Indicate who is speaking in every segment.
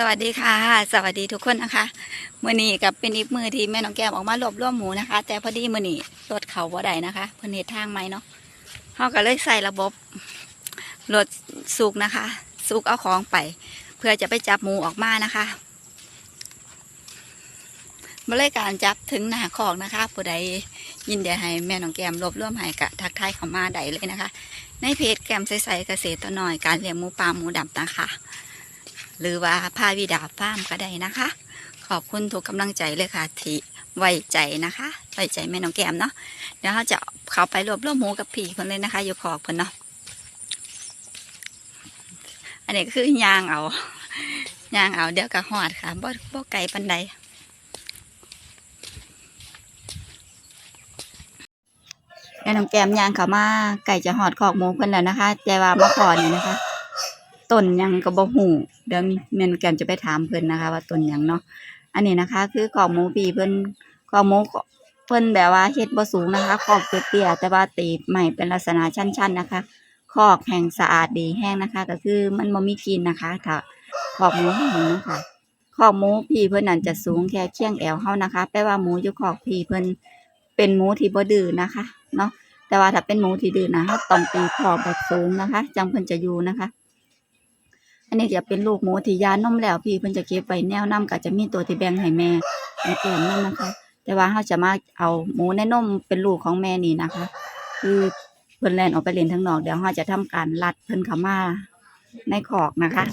Speaker 1: สวัสดีค่ะ สวัสดีทุกคนนะคะมือนี้กับเป็นอีกมือที่แม่น้องแก้มออกมารวบรวมหมูนะคะ แต่พอดีมือนี้รถเขาบ่ได้นะคะเพิ่นเฮ็ดทางไหมเนาะเขาก็เลยใส่ระบบรถสุกนะคะ สุกเอาของไป เพื่อจะไปจับหมูออกมานะคะมาเลยการจับถึงหน้าคอกนะคะผู้ใดยินเดียให้แม่น้องแก้มรวบรวมให้กะทักทายเขามาได้เลยนะคะ ในเพจแก้มใสๆเกษตรตัวหน่อยการเลี้ยงหมูปลาหมูดำนะคะ หรือว่าพาวิดาฟาร์มก็ได้นะคะ ขอบคุณทุกกำลังใจเลยค่ะที่ไว้ใจนะคะไว้ใจแม่น้องแก้มเนาะเดี๋ยวเราจะเข้าไปรวบรวมหมูกับผีคนเลยนะคะ อยู่ขอบคนเนาะอันนี้คือยางเอายางเอาเดี๋ยวก็หอดค่ะบ่บ่ไกลปันใดแม่น้องแก้มยางเขามาไก่จะหอดขอกหมูเพิ่นแล้วนะคะ แต่ว่ามื่อก่อนนี่นะคะ ต้นยังก็บ่ฮู้เดี๋ยวแม่นแกมจะไปถามเพิ่อนนะคะ ว่าต้นยังเนาะอันนี้นะคะ คือของหมูปีเพิ่อนของหมูเพิ่อนแบบว่าเฮ็ดบ่สูงนะคะคอกเตี้ยแต่ว่าตีใหม่เป็นลักษณะชั้น ๆ นะคะคอกแห้งสะอาดดีแห้งนะคะ ก็คือมันบ่มีกลิ่นนะคะถ้าคอกหมูแห้งนะคะคอกหมูพี่เพิ่นนั่นจะสูงแค่เคียงแอวเฮานะคะแปลว่าหมูอยู่คอกพี่เพิ่อนเป็นหมูที่บ่ดื้อนะคะ เนาะแต่ว่าถ้าเป็นหมูที่ดื้อนะเฮาต้องตีคอกแบบสูงนะคะ จังเพิ่นจะอยู่นะคะ อันนี้จะเป็นลูกหมูที่ยานมแล้วพี่เพิ่นจะเก็บไว้แนวนํก็จะมีตัวที่แบ่งให้แม่แม่แก้มนั่นนะคะ แต่ว่าเราจะมาเอาหมูในนมเป็นลูกของแม่นี่นะคะ คือเพิ่นแลนออกไปเล่นทางนอกเดี๋ยวเราจะทำการลัดเพิ่นเข้ามาในคอกนะคะ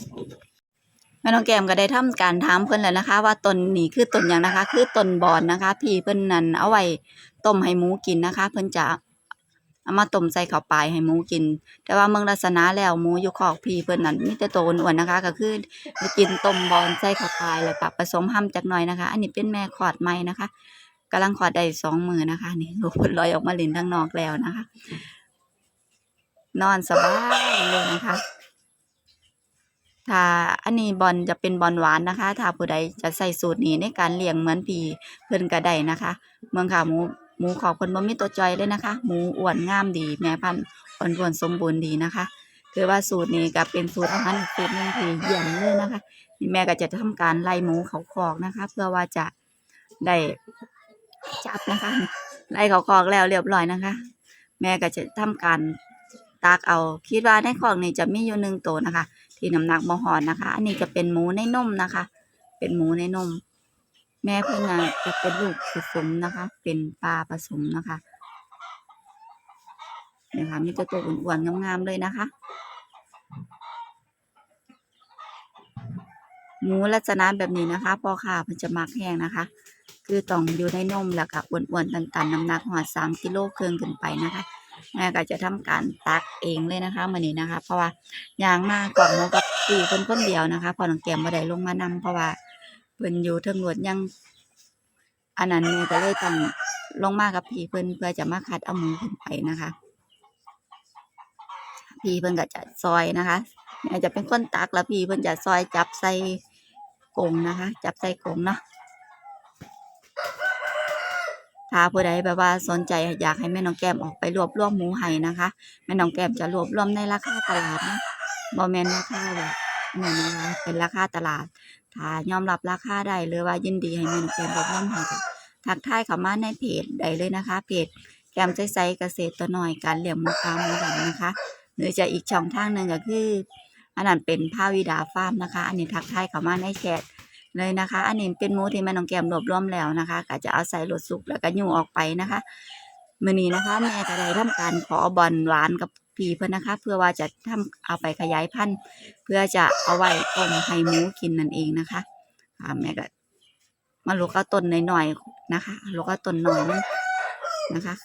Speaker 1: แม่น้องแก้มก็ได้ทำการถามเพิ่นแล้วนะคะ ว่าต้นนี้คือต้นหยังนะคะ คือต้นบอนนะคะ พี่เพิ่นนั่นเอาไว้ต้มให้หมูกินนะคะ เพิ่นจะ เอามาต้มใส่ข้าวปลายให้หมูกิน แต่ว่าเมืองลักษณะแล้วหมูอยู่คอกพี่เพิ่นนั่นมีแต่โตวอ้วนๆนะคะ ก็คือได้กินต้มบอนใส่ข้าวปลายแล้วก็ผสมห้ำจักหน่อยนะคะ อันนี้เป็นแม่คลอดใหม่นะคะกำลังคลอดได้สองมือนะคะ นี่ลูกเพิ่นลอยออกมาเล่นทางนอกแล้วนะคะ นอนสบายเลยนะคะถ้าอันนี้บอลจะเป็นบอลหวานนะคะ ถ้าผู้ใดจะใส่สูตรนี้ในการเลี้ยงเหมือนพี่เพิ่นก็ได้นะคะ เมืองค่ะหมู หมูขอบเพิ่นบ่มีตัวจอยเลยนะคะ หมูอ้วนงามดี แม่พันธุ์อ่อนวนสมบูรณ์ดีนะคะ คือว่าสูตรนี้ก็เป็นสูตรอาหารสูตรหนึงที่เยี่ยมเลยนะคะแม่ก็จะทำการไล่หมูเขาคอกนะคะ เพื่อว่าจะได้จับนะคะ ไล่เขาคอกแล้วเรียบร้อยนะคะ แม่ก็จะทำการตากเอาคิดว่าในคอกนี้จะมีอยู่หนึ่งตัวนะคะ ที่น้ำหนักบ่หอนนะคะ อันนี้จะเป็นหมูในนมนะคะ เป็นหมูในนม แม่เพิ่นน่ะจะเป็นลูกผสมนะคะ เป็นปลาผสมนะคะเนี่ยค่ะมีแต่ตัวอ้วนๆงามๆเลยนะคะ หมูลักษณะแบบนี้นะคะพอค้าเพิ่นจะมักแห้งนะคะ คือต้องอยู่ในนมแล้วก็อ้วนๆตันๆน้ำหนักหอดสามกิโลครึ่งขึ้นไปนะคะแม่ก็จะทำการตักเองเลยนะคะมื้อนี้นะคะ เพราะว่ายางมากกล่องหมูกับพี่เพิ่นคนเดียวนะคะ พอน้องแก้มบ่ได้ลงมานำเพราะว่า เพิ่นอยู่เทิงรถยังอันนั้นแม่ก็เลยต้องลงมากับพี่เพิ่นเพื่อจะมาคัดเอาหมูขึ้นไปนะคะ พี่เพิ่นก็จะซอยนะคะแม่จะเป็นคนตักแล้วพี่เพิ่นจะซอยจับใส่กงนะคะ จับใส่กงเนาะถ้าผู้ใดแบบว่าสนใจอยากให้แม่น้องแก้มออกไปรวบรวมหมูให้นะคะ แม่น้องแก้มจะรวบรวมในราคาตลาดนะบ่แมนราคาแบบนี่นะคะเป็นราคาตลาด ถ้ายอมรับราคาได้หรือว่ายินดีให้แม่นแกมรวบรวมให้ก็ทักทายเข้ามาในเพจได้เลยนะคะ เพจแกมใจใสเกษตรตัวหน้อยการเลี้ยงหมูปลาหมูดำนะคะ หรือจะอีกช่องทางหนึ่งก็คืออันนั้นเป็นภาวิดาฟาร์มนะคะ อันนี้ทักทายเข้ามาในแชทเลยนะคะ อันนี้เป็นหมูที่แม่น้องแกมรวบรวมแล้วนะคะก็จะเอาใส่รถสุกแล้วก็ยุ่งออกไปนะคะมือนี้นะคะ แม่ก็ได้ทำการขอบอลหวานกับ พีเพิ่นนะคะ เพื่อว่าจะทำเอาไปขยายพันธุ์ เพื่อจะเอาไว้ต้มให้หมูกินนั่นเองนะคะอ่าแม่ก็มาลูกเอาต้นหน่อยๆนะคะลูกเอาต้นหน่อยนึงนะคะ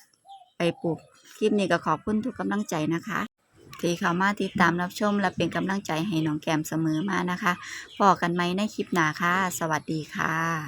Speaker 1: ไปปลูกคลิปนี้ก็ขอบคุณทุกกำลังใจนะคะที่เข้ามาติดตามรับชมและเป็นกำลังใจให้น้องแก้มเสมอมานะคะพอกันไหมในคลิปหน้าค่ะ สวัสดีค่ะ